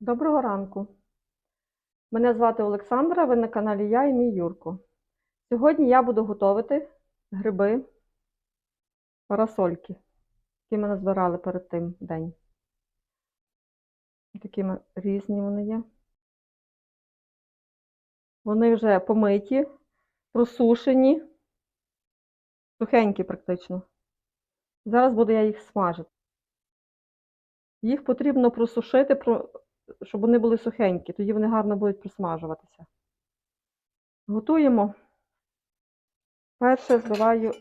Доброго ранку. Мене звати Олександра, ви на каналі Я і мій Юрко. Сьогодні я буду готувати гриби парасольки, які ми назбирали перед тим день. Такими різні вони є. Вони вже помиті, просушені, сухенькі практично. Зараз буду я їх смажити. Їх потрібно просушити, про- щоб вони були сухенькі, тоді вони гарно будуть присмажуватися. Готуємо. Перше збиваю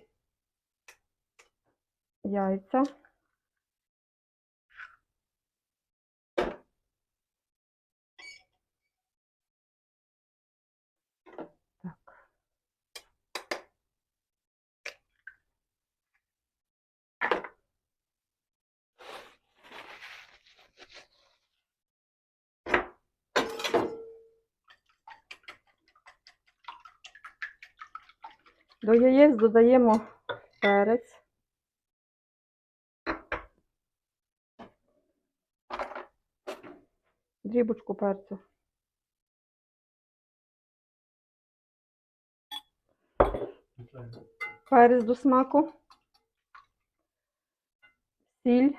яйця. Так. До яєць додаємо перець. Дрібочку перцю. Перець до смаку. Сіль.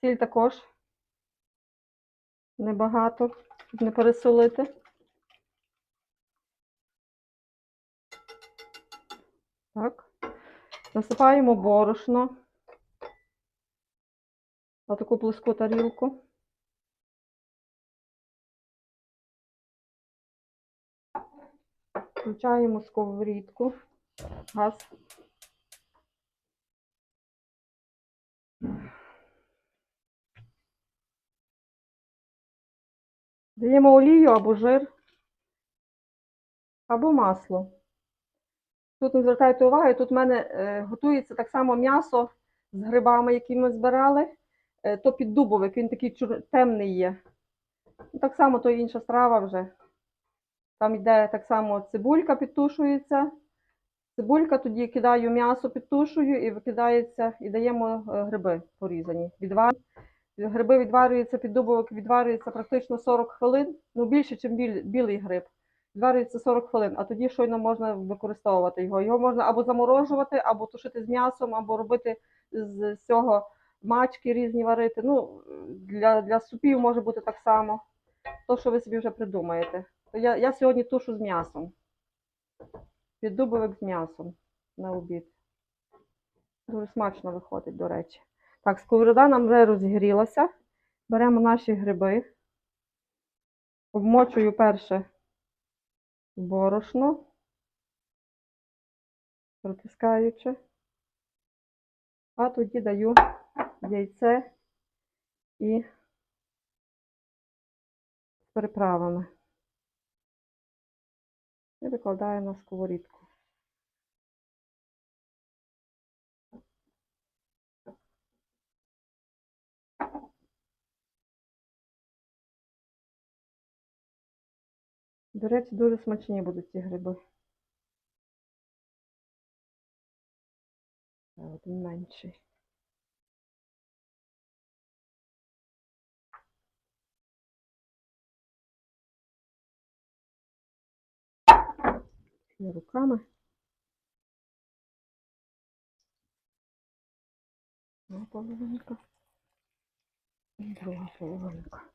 Сіль також. Небагато, щоб не пересолити. Так. Насипаємо борошно на таку плоску тарілку. Включаємо сковорідку, газ. Даємо олію або жир, або масло. Тут не звертайте уваги, тут в мене е, готується так само м'ясо з грибами, які ми збирали. Е, то піддубовик, він такий чур... темний є. Так само то інша страва вже. Там йде так само цибулька підтушується. Цибулька, тоді кидаю м'ясо, підтушую і викидається, і даємо е, гриби порізані. Відвар... Гриби відварюються, піддубовик відварюється практично 40 хвилин, ну більше, ніж білий гриб. Відварюється 40 хвилин, а тоді щойно можна використовувати його. Його можна або заморожувати, або тушити з м'ясом, або робити з цього мачки різні варити. Ну, для, для супів може бути так само. То, що ви собі вже придумаєте. Я, я сьогодні тушу з м'ясом. Піддубовик з м'ясом на обід. Дуже смачно виходить, до речі. Так, сковорода нам вже розігрілася. Беремо наші гриби. Обмочую перше борошно, протискаючи. А тоді даю яйце і приправами. І викладаю на сковорідку. До речі, дуже смачні будуть ці гриби. Та Один менший. Руками. Одна половинка. І друга половинка.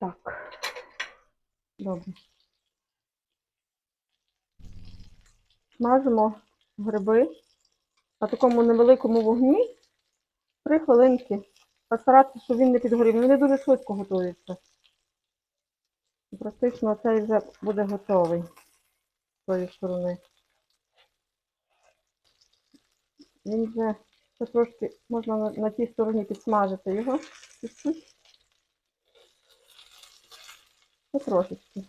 Так. Добре. Смажимо гриби на такому невеликому вогні. Три хвилинки. Постаратися, щоб він не підгорів. Вони дуже швидко готуються. Практично цей вже буде готовий з тої сторони. Він вже ще трошки можна на, на тій стороні підсмажити його. Чуть-чуть. Потрошечки.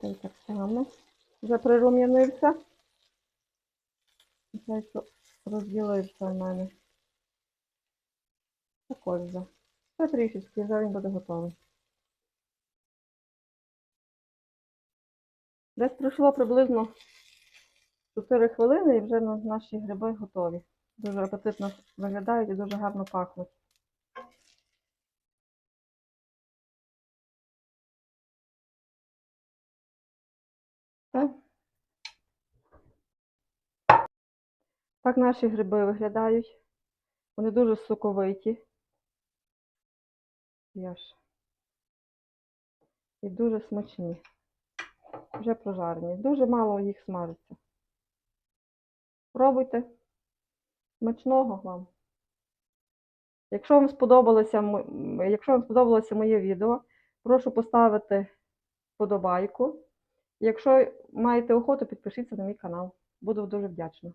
Цей так само. Вже прирум'янився. Розділився в мене. Також вже. Ще трішечки, вже він буде готовий. Десь пройшло приблизно 4 хвилини і вже наші гриби готові. Дуже апетитно виглядають і дуже гарно пахнуть. Так. Наші гриби виглядають. Вони дуже соковиті. І дуже смачні. Вже прожарені. Дуже мало їх смажиться. Пробуйте. Смачного вам. Якщо вам сподобалося, якщо вам сподобалося моє відео, прошу поставити вподобайку. Якщо маєте охоту, підпишіться на мій канал. Буду дуже вдячна.